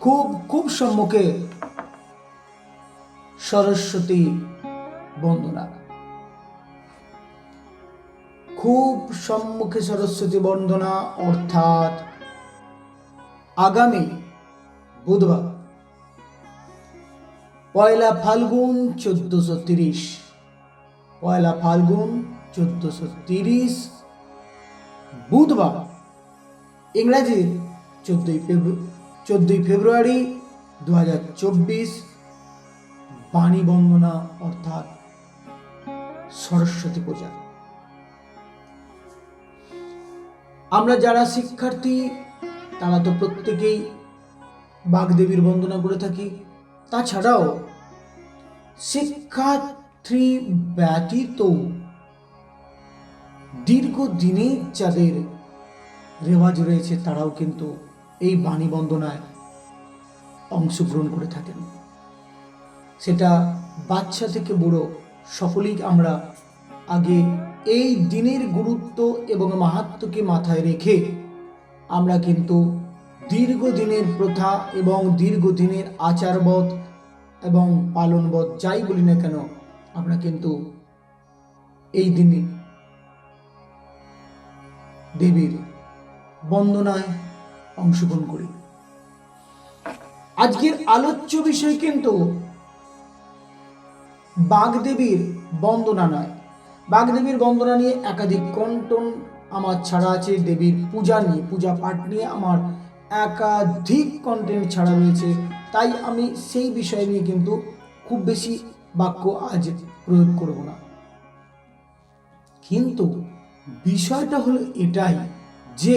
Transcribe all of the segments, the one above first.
খুব খুব সম্মুখে সরস্বতী বন্দনা। খুব সম্মুখে সরস্বতী বন্দনা, অর্থাৎ আগামী বুধবার, পয়লা ফাল্গুন চোদ্দশো তিরিশ, পয়লা ফাল্গুন চোদ্দশো তিরিশ, বুধবার, ইংরাজির চোদ্দই ফেব্রুয়ারি চোদ্দই ফেব্রুয়ারি দু হাজার চব্বিশ বাণী বন্দনা অর্থাৎ সরস্বতী পূজা। আমরা যারা শিক্ষার্থী, তারা তো প্রত্যেকেই বাগদেবীর বন্দনা করে থাকি। তাছাড়াও শিক্ষার্থী ব্যতীত দীর্ঘদিনের যাদের রেওয়াজ রয়েছে, তারাও কিন্তু এই বাণী বন্দনায় অংশগ্রহণ করে থাকেন। সেটা বাচ্চা থেকে বুড়ো সকলেই আমরা আগে এই দিনের গুরুত্ব এবং মাহাত্ম্যকে মাথায় রেখে আমরা কিন্তু দীর্ঘদিনের প্রথা এবং দীর্ঘদিনের আচারবধ এবং পালনবোধ যাই বলি না কেন, আমরা কিন্তু এই দিনে দেবীর বন্দনায় অংশগ্রহণ করি। আজকের আলোচ্য বিষয় কিন্তু বাগদেবীর বন্দনা নয়। বাগদেবীর বন্দনা নিয়ে একাধিক কন্টন আমার ছাড়া আছে, দেবীর পূজা নিয়ে, পূজা পাঠ নিয়ে আমার একাধিক কন্টেন্ট ছাড়া রয়েছে। তাই আমি সেই বিষয় নিয়ে কিন্তু খুব বেশি বাক্য আজ প্রয়োগ করব না। কিন্তু বিষয়টা হলো এটাই যে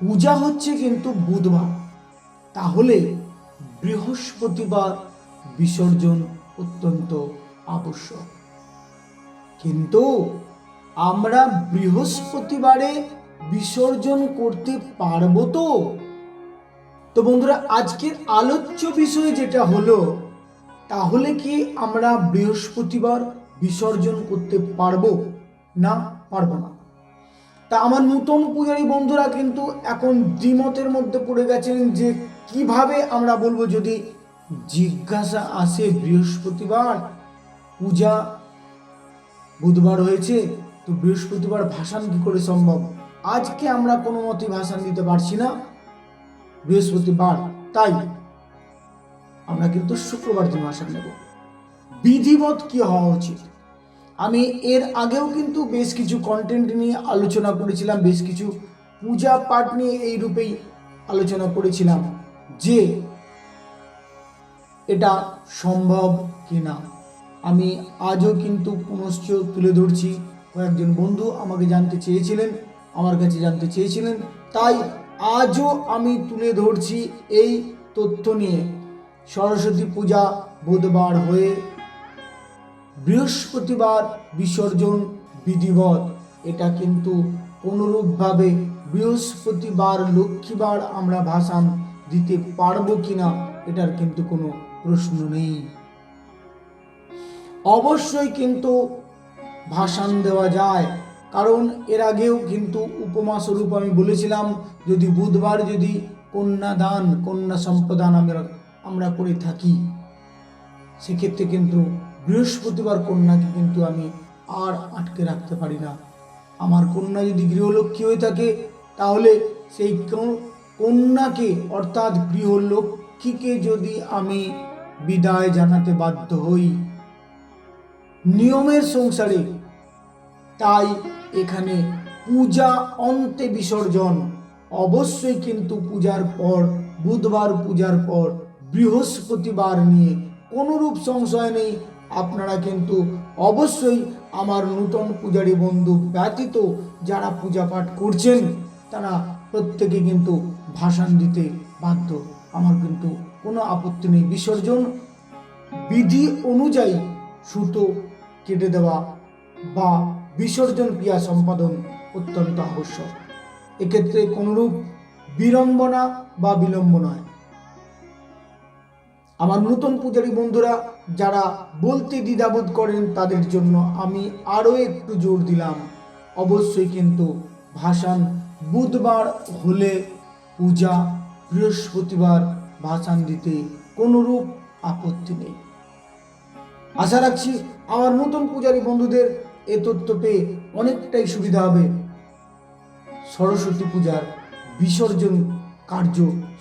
পূজা হচ্ছে কিন্তু বুধবার। তাহলে বৃহস্পতিবার বিসর্জন অত্যন্ত আবশ্যক। কিন্তু আমরা বৃহস্পতিবারে বিসর্জন করতে পারব তো? তো বন্ধুরা, আজকের আলোচ্য বিষয় যেটা হলো, তাহলে কি আমরা বৃহস্পতিবার বিসর্জন করতে পারব না পারব না? তা আমার নূতন পূজারী বন্ধুরা কিন্তু এখন দ্বিমতের মধ্যে পড়ে গেছেন যে কীভাবে আমরা বলব যদি জিজ্ঞাসা আসে বৃহস্পতিবার, পূজা বুধবার হয়েছে, তো বৃহস্পতিবার ভাসান কি করে সম্ভব? আজকে আমরা কোনো মতে ভাসান দিতে পারছি না, বৃহস্পতিবার, তাই আমরা কিন্তু শুক্রবার দিন ভাসান নেব। বিধিবৎ কি হওয়া উচিত? আমি এর আগেও কিন্তু বেশ কিছু কন্টেন্ট নিয়ে আলোচনা করেছিলাম, বেশ কিছু পূজা পাঠ নিয়ে এই রূপেই আলোচনা করেছিলাম যে এটা সম্ভব কি না আমি আজও কিন্তু পুনশ্চ তুলে ধরছি। কয়েকজন বন্ধু আমাকে জানতে চেয়েছিলেন, আমার কাছে জানতে চেয়েছিলেন, তাই আজও আমি তুলে ধরছি এই তথ্য নিয়ে। সরস্বতী পূজা বুধবার হয়ে বৃহস্পতিবার বিসর্জন বিধিবৎ। এটা কিন্তু কোনোরূপভাবে বৃহস্পতিবার, লক্ষ্মীবার আমরা ভাসান দিতে পারব কিনা, এটার কিন্তু কোনো প্রশ্ন নেই। অবশ্যই কিন্তু ভাসান দেওয়া যায়, কারণ এর আগেও কিন্তু উপমা স্বরূপ আমি বলেছিলাম, যদি বুধবার যদি কন্যা দান, কন্যা সম্পদান আমরা আমরা করে থাকি, সেক্ষেত্রে কিন্তু বৃহস্পতিবার কন্যাকে কিন্তু আমি আর আটকে রাখতে পারি না। আমার কন্যা যদি গৃহলক্ষ্মী হয়ে থাকে, তাহলে সেই কন্যাকে অর্থাৎ গৃহলক্ষ্মীকে যদি আমি বিদায় জানাতে বাধ্য হই, নিয়মের সংসারে, তাই এখানে পূজা অন্তে বিসর্জন। অবশ্যই কিন্তু পূজার পর, বুধবার পূজার পর, বৃহস্পতিবার নিয়ে কোনোরূপ সংশয় নেই। আপনারা কিন্তু অবশ্যই আমার নূতন পূজারী বন্ধু ব্যতীত যারা পূজা পাঠ করছেন, তারা প্রত্যেকে কিন্তু ভাষণ দিতে বাধ্য। আমার কিন্তু কোনো আপত্তি নেই। বিসর্জন বিধি অনুযায়ী সুতো কেটে দেওয়া বা বিসর্জন ক্রিয়া সম্পাদন অত্যন্ত আবশ্যক। এক্ষেত্রে কোনরূপ বিড়ম্বনা বা বিলম্ব নয়। আমার নতুন পূজারী বন্ধুরা, যারা বলতে দ্বিধাবোধ করেন তাদের জন্য আমি আরও একটু জোর দিলাম। অবশ্যই কিন্তু ভাসান বুধবার হলে পূজা বৃহস্পতিবার ভাসান দিতে কোনোরূপ আপত্তি নেই। আশা রাখছি আমার নতুন পূজারী বন্ধুদের এ তথ্য পেয়ে অনেকটাই সুবিধা হবে। সরস্বতী পূজার বিসর্জন কার্য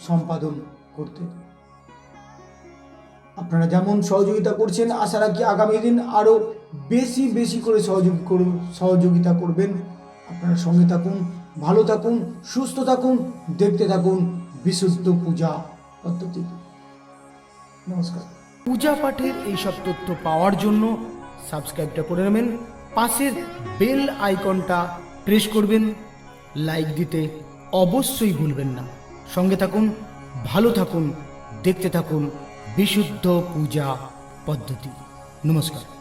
সম্পাদন করতে। আপনারা যেমন সহযোগিতা করছেন, আশা রাখি আগামী দিন আরও বেশি বেশি করে সহযোগ সহযোগিতা করবেন। আপনারা সঙ্গে থাকুন, ভালো থাকুন, সুস্থ থাকুন, দেখতে থাকুন, বিশুদ্ধ পূজা পদ্ধতি। নমস্কার। পূজা পাঠের এইসব তথ্য পাওয়ার জন্য সাবস্ক্রাইবটা করে নেবেন, পাশের বেল আইকনটা প্রেস করবেন, লাইক দিতে অবশ্যই ভুলবেন না। সঙ্গে থাকুন, ভালো থাকুন, দেখতে থাকুন বিশুদ্ধ পূজা পদ্ধতি নমস্কার